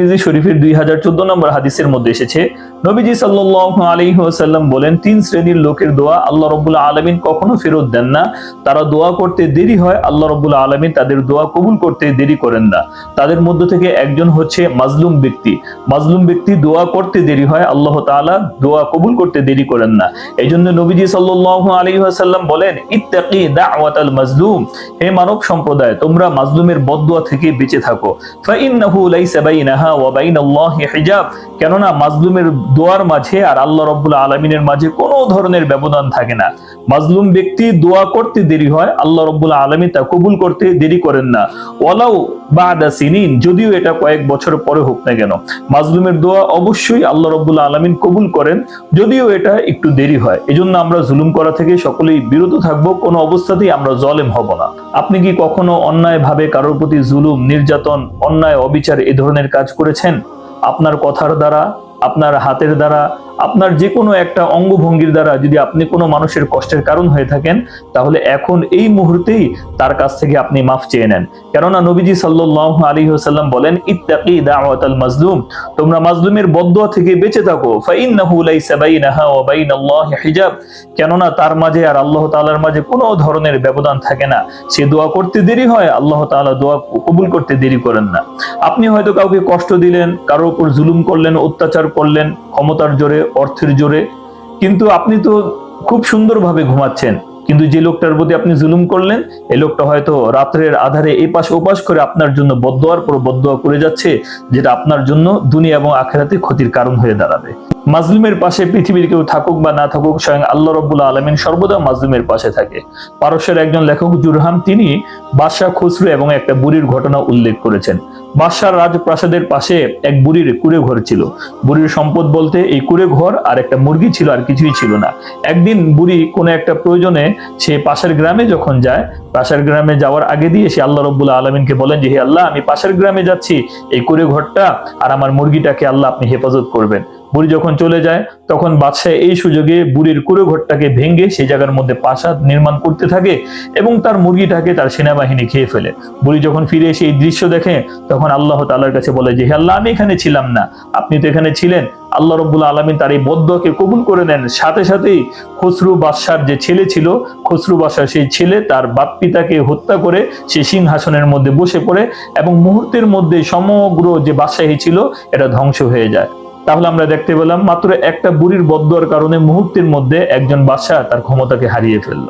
তিরমিজি শরীফের দুই হাজার চোদ্দ নম্বর হাদিসের মধ্যে এসেছে নবীজি সাল্লাহ আলী সাল্লাম বলেন, তিন শ্রেণির লোকের দোয়া আল্লাহ রবুল্লা আলমিন কখনো ফেরত দেন না। তারা দোয়া করতে দেরি হয়, আল্লাহ রবুল্লা আলমিন তাদের দোয়া কবুল করতে দেরি করেন না। তাদের মধ্য থেকে একজন হচ্ছে মাজলুম ব্যক্তি। মাজলুম ব্যক্তি দোয়া করতে দেরি হয়, আল্লাহ তাআলা দোয়া কবুল করতে দেরি করেন না। এই জন্য নবীজি সাল্লাহ আলী সাল্লাম বলেন, ইত্তাকি দাওয়াত আল মাজলুম। হে মানব সম্প্রদায়, তোমরা মাজলুমের বদদোয়া থেকে বেঁচে থাকো। ফাইন্নাহু লাইসা বাইনাহা ওয়া বাইনাল্লাহি হিজাব। কেননা, মাজলুমের দোয়ার মাঝে আর আল্লাহ রব্বুল আলমিনের মাঝে কোনো ধরনের ব্যবধান থাকে না। মাজলুম ব্যক্তি দোয়া করতে দেরি হয়, আল্লাহ রব্বুল আলমী তা কবুল করতে দেরি করেন না। ওয়ালাউ বাদা সিনিন, যদিও এটা কয়েক বছর পরে হোক না কেন। মাজলুমের দোয়া অবশ্যই আল্লাহ রব্বুল আলমিন কবুল করেন, যদিও এটা একটু দেরি হয়। এজন্য আমরা জুলুম করা থেকে সকলেই বিরত থাকব, কোনো অবস্থাতেই আমরা জলেম হব না। আপনি কি কখনো অন্যায় ভাবে কারোর প্রতি জুলুম, নির্যাতন, অন্যায়, অবিচার এ ধরনের কাজ করেছেন? আপনার কথার দ্বারা আপনার হাতের দ্বারা, আপনার যে কোনো একটা অঙ্গভঙ্গির দ্বারা যদি আপনি কোনো মানুষের কষ্টের কারণ হয়ে থাকেন, তাহলে এখন এই মুহূর্তেই তার কাছ থেকে আপনি মাফ চেয়ে নেন। কেননা নবীজি সাল্লাহ আলী হাসাল্লাম বলেন, ইত্তাকি দাওয়াত আল মাজলুম। তোমরা মাজলুমের বদদোয়া থেকে বেঁচে থাকো। ফাইন্নাহু লাইসা বাইনাহা ওয়া বাইনাল্লাহি হিজাব। কেননা তার মাঝে আর আল্লাহ তাআলার মাঝে কোনো ধরনের ব্যবধান থাকে না। সে দোয়া করতে দেরি হয়, আল্লাহ তাআলা দোয়া কবুল করতে দেরি করেন না। আপনি হয়তো কাউকে কষ্ট দিলেন কারোর উপর জুলুম করলেন, অত্যাচার করলেন, ক্ষমতার জোরে, অর্থের জোরে। কিন্তু আপনি তো খুব সুন্দরভাবে ঘুমাচ্ছেন। কিন্তু যে লোকটার প্রতি আপনি জুলুম করলেন এই লোকটা হয়তো রাত্রের আধারে এই পাশ ওপাশ করে আপনার জন্য বদোয়ার পর বদোয়া করে যাচ্ছে, যেটা আপনার জন্য দুনিয়া এবং আখেরাতে ক্ষতির কারণ হয়ে দাঁড়াবে। মাজলুমের পাশে পৃথিবীর কেউ থাকুক বা না থাকুক, স্বয়ং আল্লাহ রব্বুল আলমিন সর্বদা মাজলুমের পাশে থাকে। পারস্যের একজন লেখক জুরহাম, তিনি বাদশাহ খুসরু এবং একটা বুড়ির ঘটনা উল্লেখ করেছেন। বাদশাহ রাজপ্রাসাদের পাশে এক বুড়ির কুড়ে ঘর ছিল। বুড়ির সম্পদ বলতে এই কুড়ে ঘর আর একটা মুরগি ছিল আর কিছুই ছিল না। একদিন বুড়ি কোনো একটা প্রয়োজনে সে পাশের গ্রামে যখন যায়, পাশের গ্রামে যাওয়ার আগে দিয়ে সে আল্লাহ রব্বুল আলমিনকে বলেন যে, হে আল্লাহ, আমি পাশের গ্রামে যাচ্ছি, এই কুড়ে ঘরটা আর আমার মুরগিটাকে আল্লাহ আপনি হেফাজত করবেন। বুড়ি যখন চলে যায়, তখন বাদশাহ এই সুযোগে বুড়ির কুড়ে ঘরটাকে ভেঙে সেই জায়গার মধ্যে প্রাসাদ নির্মাণ করতে থাকে এবং তার মুরগিটাকে তার সেনাবাহিনী খেয়ে ফেলে। বুড়ি যখন ফিরে এসে এই দৃশ্য দেখে, তখন আল্লাহ তাল্লার কাছে বলে যে হে আল্লাহ, আমি এখানে ছিলাম না। আপনি তো এখানে ছিলেন। আল্লাহ রব্বুল আলমিন তার এই বদ্ধকে কবুল করে নেন। সাথে সাথেই খসরু বাদশার যে ছেলে ছিল, খসরু বাদশার সেই ছেলে তার বাপ পিতাকে হত্যা করে সে সিংহাসনের মধ্যে বসে পড়ে এবং মুহূর্তের মধ্যে সমগ্র যে বাদশাহী ছিল, এটা ধ্বংস হয়ে যায়। তাহলে আমরা দেখতে পেলাম মাত্র একটা বুড়ির বদ্ধর কারণে মুহূর্তের মধ্যে একজন বাদশাহ তার ক্ষমতাকে হারিয়ে ফেলল।